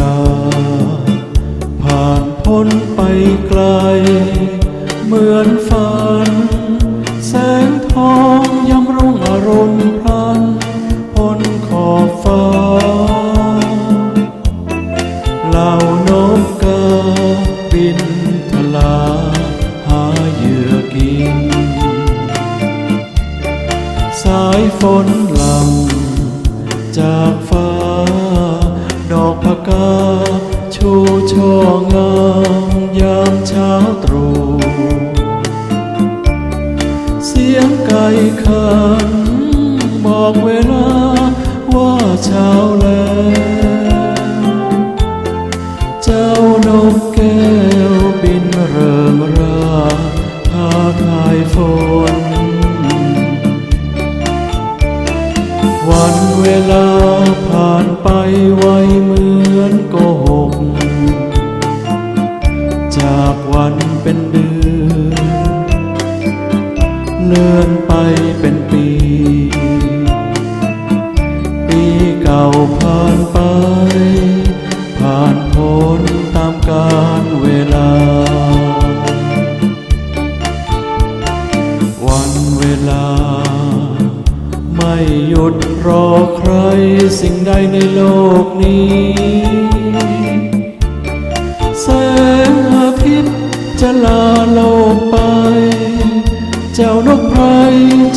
ลา ผ่านพ้นไปไกล เหมือนฝัน แสงทองยำรุ่งอรุณพลันพ้นขอบฟ้า เหล่านกกาบินทลา หาเหยื่อกิน สายฝนหลังจากาดอกพกาชูช่องามยามเช้าตรู่เสียงไก่ขันบอกเวลาว่าเช้าแล้ว อนโกหก จากวันเป็นเดือนเลื่อนไปเป็นปี ปีเก่าผ่านไป ผ่านพ้นตามกาลเวลา วันเวลา หยุดรอใครสิ่งใดในโลกนี้ แสงอาทิตย์จะลาโลกไป เจ้านกไพร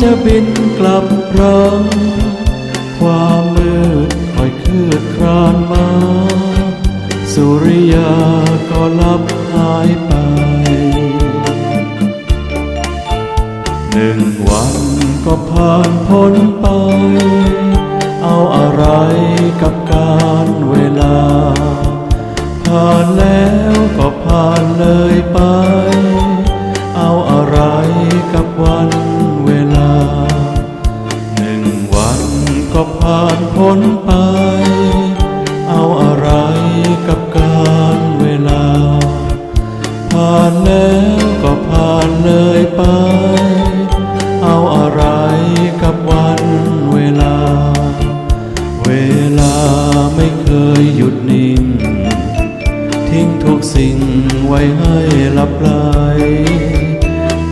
จะบินกลับรัง ความมืดคอยคืดครานมา สุริยาก็ลับหายไป หนึ่งวันก็ผ่านพ้น ไปเอาอะไรกับการเวลา ผ่านแล้วก็ผ่านเลยไป เอาอะไรกับวันเวลา หนึ่งวันก็ผ่านพ้นไป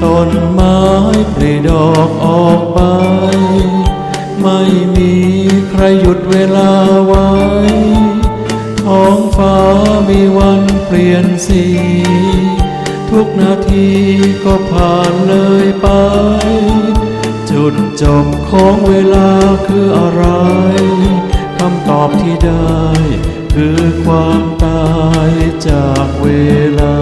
ต้นไม้ปลีดอกออกไป ไม่มีใครหยุดเวลาไว้ ท้องฟ้ามีวันเปลี่ยนสี ทุกนาทีก็ผ่านเลยไป จุดจบของเวลาคืออะไรคำตอบที่ได้ คือความตายจากเวลา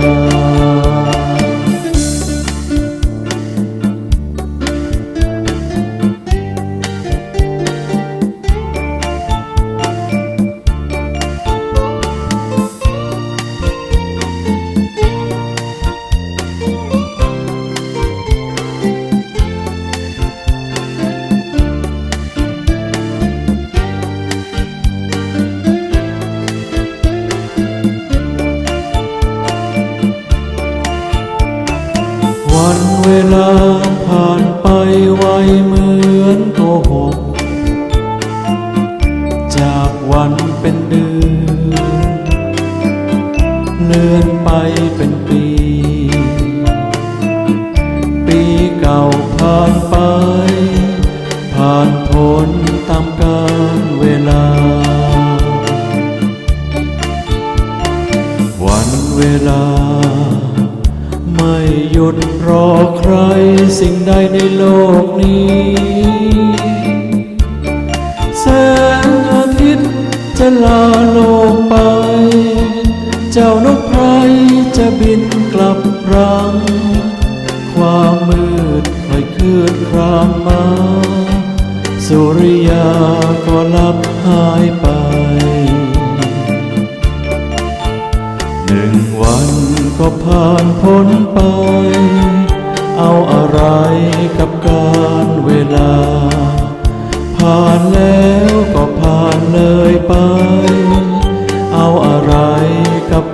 เวลาผ่านไปไวเหมือนโกหก จากวันเป็นเดือนเลื่อนไปเป็นปี ปีเก่าผ่านไป ผ่านพ้นตามกาลเวลา สิ่งใดในโลกนี้แสงอาทิตย์จะลาโลกไป เจ้านกไพรจะบินกลับรัง ความมืดค่อยคืดครามมา สุริยาก็ลับหายไป หนึ่งวันก็ผ่านพ้นไป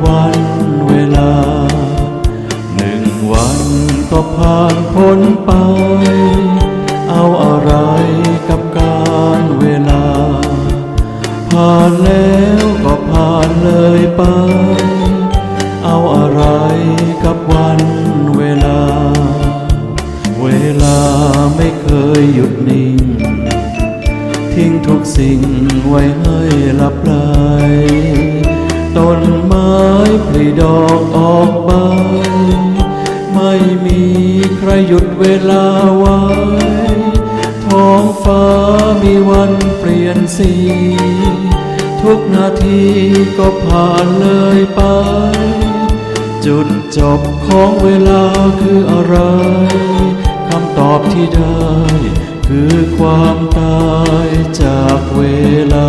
วันเวลา หนึ่งวันก็ผ่านพ้นไป เอาอะไรกับการเวลา ผ่านแล้วก็ผ่านเลยไป เอาอะไรกับวันเวลา เวลาไม่เคยหยุดนิ่ง ทิ้งทุกสิ่งไว้ให้ลับไหล ต้นไม้ผลิดอกออกใบไม่มีใครหยุดเวลาไว้ ท้องฟ้ามีวันเปลี่ยนสี ทุกนาทีก็ผ่านเลยไป จุดจบของเวลาคืออะไร คำตอบที่ได้ คือความตายจากเวลา